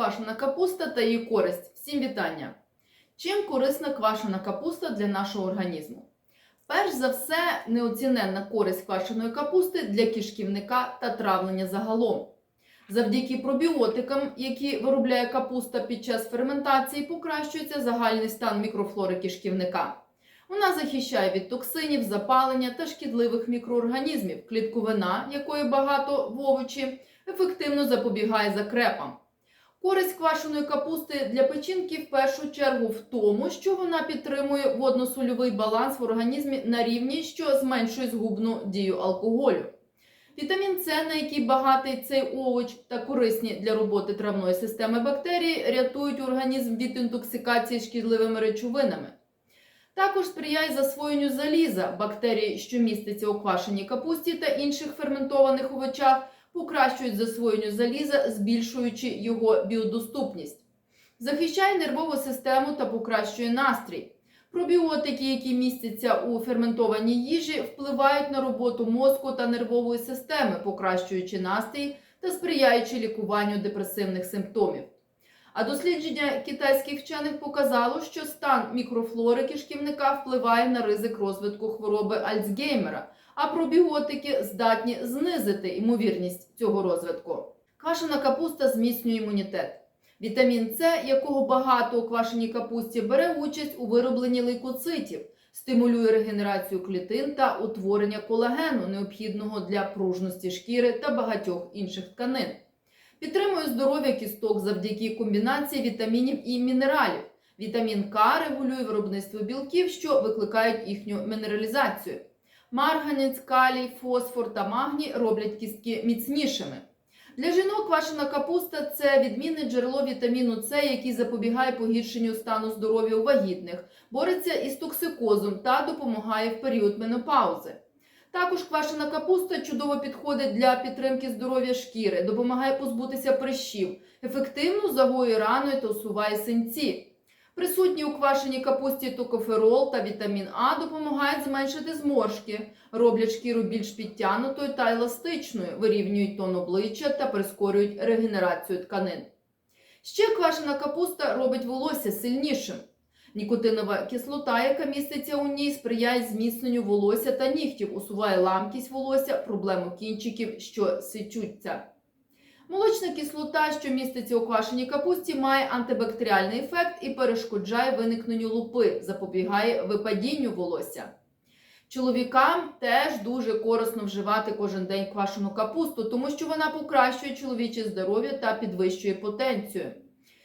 квашена капуста та її користь. Всім вітання! Чим корисна квашена капуста для нашого організму? Перш за все, неоціненна користь квашеної капусти для кишківника та травлення загалом. Завдяки пробіотикам, які виробляє капуста під час ферментації, покращується загальний стан мікрофлори кишківника. Вона захищає від токсинів, запалення та шкідливих мікроорганізмів, клітковина, якої багато в овочі, ефективно запобігає закрепам. Користь квашеної капусти для печінки в першу чергу в тому, що вона підтримує водно-сольовий баланс в організмі на рівні, що зменшує згубну дію алкоголю. Вітамін С, на який багатий цей овоч та корисні для роботи травної системи бактерії, рятують організм від інтоксикації шкідливими речовинами. Також сприяє засвоєнню заліза бактерії, що містяться у квашеній капусті та інших ферментованих овочах, покращують засвоєнню заліза, збільшуючи його біодоступність. Захищає нервову систему та покращує настрій. Пробіотики, які містяться у ферментованій їжі, впливають на роботу мозку та нервової системи, покращуючи настрій та сприяючи лікуванню депресивних симптомів. А дослідження китайських вчених показало, що стан мікрофлори кишківника впливає на ризик розвитку хвороби Альцгеймера, а пробіотики здатні знизити ймовірність цього розвитку. Квашена капуста зміцнює імунітет. Вітамін С, якого багато у квашеній капусті, бере участь у виробленні лейкоцитів, стимулює регенерацію клітин та утворення колагену, необхідного для пружності шкіри та багатьох інших тканин. Підтримує здоров'я кісток завдяки комбінації вітамінів і мінералів. Вітамін К регулює виробництво білків, що викликають їхню мінералізацію. Марганець, калій, фосфор та магній роблять кістки міцнішими. Для жінок квашена капуста це відмінне джерело вітаміну С, який запобігає погіршенню стану здоров'я у вагітних, бореться із токсикозом та допомагає в період менопаузи. Також квашена капуста чудово підходить для підтримки здоров'я шкіри, допомагає позбутися прищів, ефективно загоює рани та усуває синці. Присутні у квашеній капусті токоферол та вітамін А допомагають зменшити зморшки, роблять шкіру більш підтягнутою та еластичною, вирівнюють тон обличчя та прискорюють регенерацію тканин. Ще квашена капуста робить волосся сильнішим. Нікотинова кислота, яка міститься у ній, сприяє зміцненню волосся та нігтів, усуває ламкість волосся, проблему кінчиків, що сичуться. Молочна кислота, що міститься у квашеній капусті, має антибактеріальний ефект і перешкоджає виникненню лупи, запобігає випадінню волосся. Чоловікам теж дуже корисно вживати кожен день квашену капусту, тому що вона покращує чоловіче здоров'я та підвищує потенцію.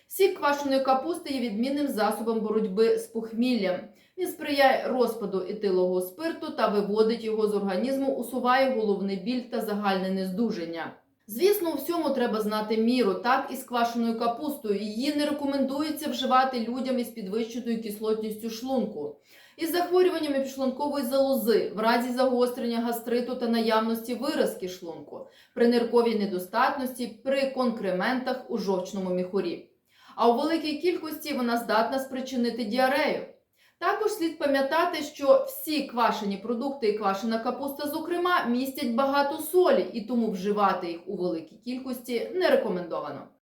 Сік квашеної капусти є відмінним засобом боротьби з похміллям. Він сприяє розпаду етилового спирту та виводить його з організму, усуває головний біль та загальне нездуження. Звісно, у всьому треба знати міру, так і з квашеною капустою. Її не рекомендується вживати людям із підвищеною кислотністю шлунку. Із захворюваннями підшлункової залози, в разі загострення гастриту та наявності виразки шлунку, при нирковій недостатності, при конкрементах у жовчному міхурі. А у великій кількості вона здатна спричинити діарею. Також слід пам'ятати, що всі квашені продукти і квашена капуста, зокрема, містять багато солі, і тому вживати їх у великій кількості не рекомендовано.